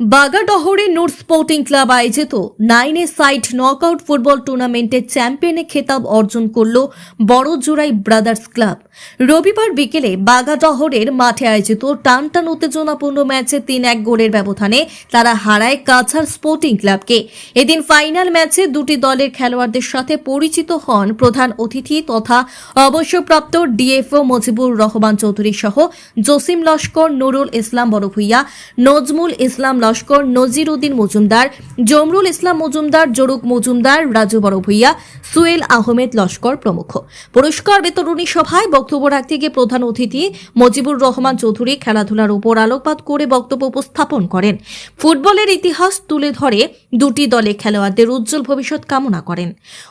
বাগাডহরে নূর sporting club আয়োজিত নাইনে side knockout football টুর্নামেন্টের চ্যাম্পিয়নে খেতাব অর্জন করল বড়জোড়াই ব্রাদার্স ক্লাব। রবিবার বিকেলে বাগাডহরের মাঠে আয়োজিত টানটান উত্তেজনাপূর্ণ ম্যাচে তিন এক গোলের ব্যবধানে তারা হারায় কাছাড় স্পোর্টিং ক্লাবকে। এদিন ফাইনাল ম্যাচে দুটি দলের খেলোয়াড়দের সাথে পরিচিত হন প্রধান অতিথি তথা অবসরপ্রাপ্ত ডিএফও মজিবুর রহমান চৌধুরী সহ জসিম লস্কর, নুরুল ইসলাম বড়ভূইয়া, নজমুল ইসলাম লস্কর নজির উদ্দিন মজুমদার, জমরুল ইসলাম মজুমদার, জরুক মজুমদার, রাজু বড়ভূইয়া সুয়েল আহমেদ লস্কর প্রমুখ। পুরস্কার বিতরণী সভায় বক্তব্য রাখতে গিয়ে প্রধান অতিথি মজিবুর রহমান চৌধুরী খেলাধুলার উপর আলোকপাত করে বক্তব্য উপস্থাপন করেন। ফুটবলের ইতিহাস তুলে ধরে দুটি দলে খেলোয়াড়দের উজ্জ্বল ভবিষ্যৎ কামনা করেন।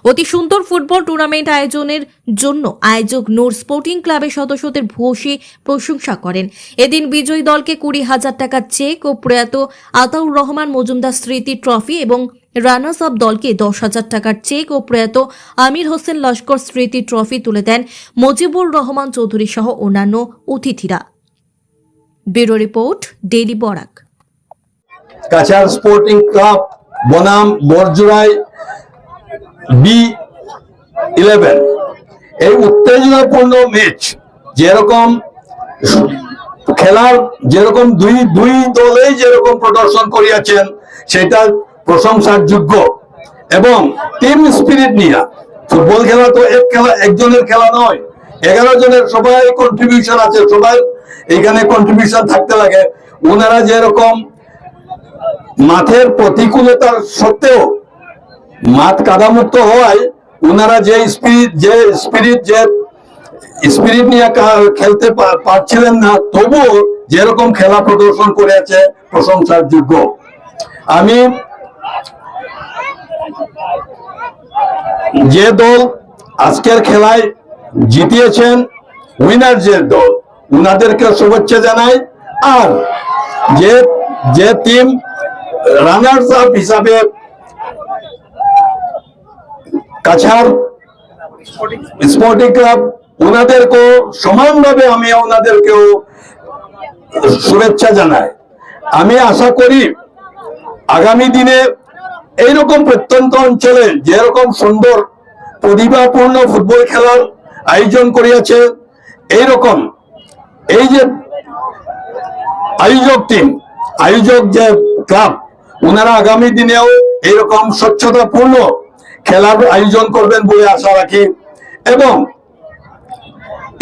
অতি সুন্দর ফুটবল টুর্নামেন্ট আয়োজনের জন্য আয়োজক নূর স্পোর্টিং ক্লাবের সদস্যদের ভূয়সী প্রশংসা করেন। এদিন বিজয়ী দলকে কুড়ি হাজার টাকা চেক ও প্রয়াত আতাউর রহমান মজুমদার স্মৃতি ট্রফি এবং রানার্স আপ দলকে দশ হাজার টাকার চেক ও প্রয়াত আমির হোসেন লস্কর স্মৃতি ট্রফি তুলে দেন মজিবুর রহমান চৌধুরী সহ অন্যান্য অতিথিরা। Bureau report, daily Barak. Sporting club, বনাম, বরজুড়াই, বি ইলেভেন। এই উত্তেজনাপূর্ণ ম্যাচ যেরকম খেলার যেরকম দুই দুই দলেই যেরকম প্রদর্শন করিয়াছেন, সেটা প্রশংসার যোগ্য এবং টিম স্পিরিট নিয়ে। ফুটবল খেলা তো এক খেলা, একজনের খেলা নয়, এগারো জনের সবাই কন্ট্রিবিউশন আছে, সবাই এখানে কন্ট্রিবিউশন থাকতে লাগে। ওনারা যেরকম মাঠের প্রতিকূলতার সত্ত্বেও মাঠ কাদামুক্ত হওয়ায়, ওনারা যে স্পিরিট যে স্পিরিট যে স্পিরিট নিয়ে খেলতে পারছিলেন না, তবুও যেরকম খেলা প্রদর্শন করেছে প্রশংসার যোগ্য আমি যে দল আজকের খেলায় জিতিয়েছেন উইনার যে দল, উনাদেরকে শুভেচ্ছা জানাই। আর যে যে টিম রানার্স আপ হিসাবে কাছাড় স্পোর্টিং ক্লাব ওনাদেরকেও সমানভাবে আমি ওনাদেরকেও শুভেচ্ছা জানাই। আমি আশা করি আগামী দিনে এইরকম প্রত্যন্ত অঞ্চলে যেরকম সুন্দর প্রতিভাপূর্ণ ফুটবল খেলার আয়োজন করিয়াছে, এইরকম এই যে আয়োজক টিম আয়োজক যে ক্লাব ওনারা আগামী দিনেও এরকম স্বচ্ছতাপূর্ণ খেলার আয়োজন করবেন বলে আশা রাখি। এবং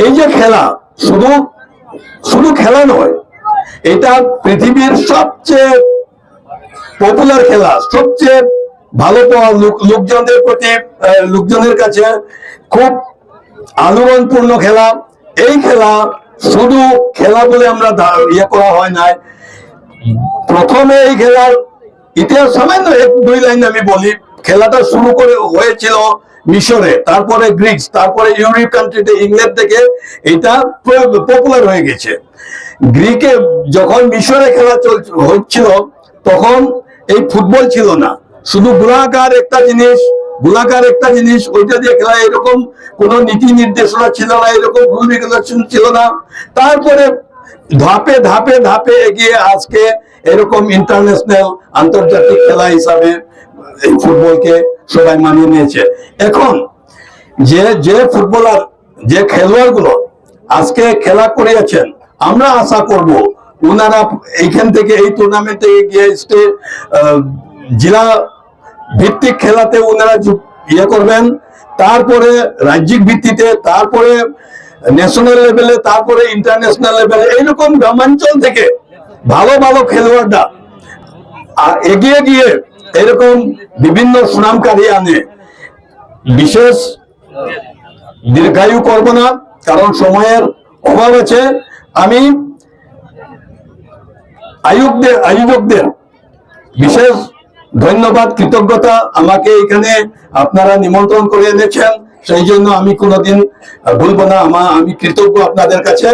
এই যে খেলা, শুধু শুধু খেলা নয়, এটা পৃথিবীর সবচেয়ে পপুলার খেলা, সবচেয়ে ভালো পাওয়া লোকজনদের প্রতি লোকজনের কাছে খুব আলোড়নপূর্ণ খেলা। এই খেলা শুধু খেলা বলে আমরা ইয়ে করা হয় নাই। প্রথমে এই খেলার ইতিহাস সামান্য এক দুই লাইন আমি বলি। খেলাটা শুরু করে, হয়েছিল মিশরে, তারপরে গ্রিক্স তারপরে ইউরোপ কান্ট্রিতে ইংল্যান্ড থেকে এটা পপুলার হয়ে গেছে। গ্রিকে যখন মিশরে খেলা চল, হচ্ছিল, তখন এই ফুটবল ছিল না। শুধু গোলাকার একটা জিনিস, গোলাকার একটা জিনিস, ওইটা দিয়ে খেলা, এরকম কোন নীতি নির্দেশনা ছিল না, এরকম রুল রেগুলেশন ছিল না। তারপরে ধাপে ধাপে ধাপে এগিয়ে আজকে এরকম ইন্টারন্যাশনাল আন্তর্জাতিক খেলা হিসাবে এই ফুটবলকে সবাই মানিয়ে নিয়েছে। এখন যে যে ফুটবলার, যে খেলোয়াড়গুলো আজকে খেলা করিয়াছেন, আমরা আশা করব ওনারা এইখান থেকে, এই টুর্নামেন্ট গিয়ে জেলা ভিত্তিক খেলাতে ওনারা ইয়ে করবেন। তারপরে রাজ্যিক ভিত্তিতে, তারপরে ন্যাশনাল লেভেলে তারপরে ইন্টারন্যাশনাল লেভেলে এইরকম গ্রামাঞ্চল থেকে ভালো ভালো খেলোয়াড়রা এগিয়ে গিয়ে এরকম বিভিন্ন সুনামকারী আনে। বিশেষ দীর্ঘায়ু করব না, কারণ সময়ের অভাব আছে। আমি আয়োগদের আয়োজকদের বিশেষ ধন্যবাদ, কৃতজ্ঞতা আমাকে এখানে আপনারা নিমন্ত্রণ করে এনেছেন। সেই জন্য আমি কোনোদিন ভুলবো না, আমা, আমি কৃতজ্ঞ আপনাদের কাছে।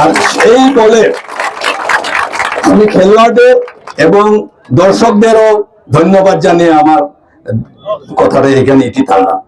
আর সেই বলে আমি খেলোয়াড়দের এবং দর্শকদেরও ধন্যবাদ জানিয়ে আমার কথাটা এখানে ইতি টানলাম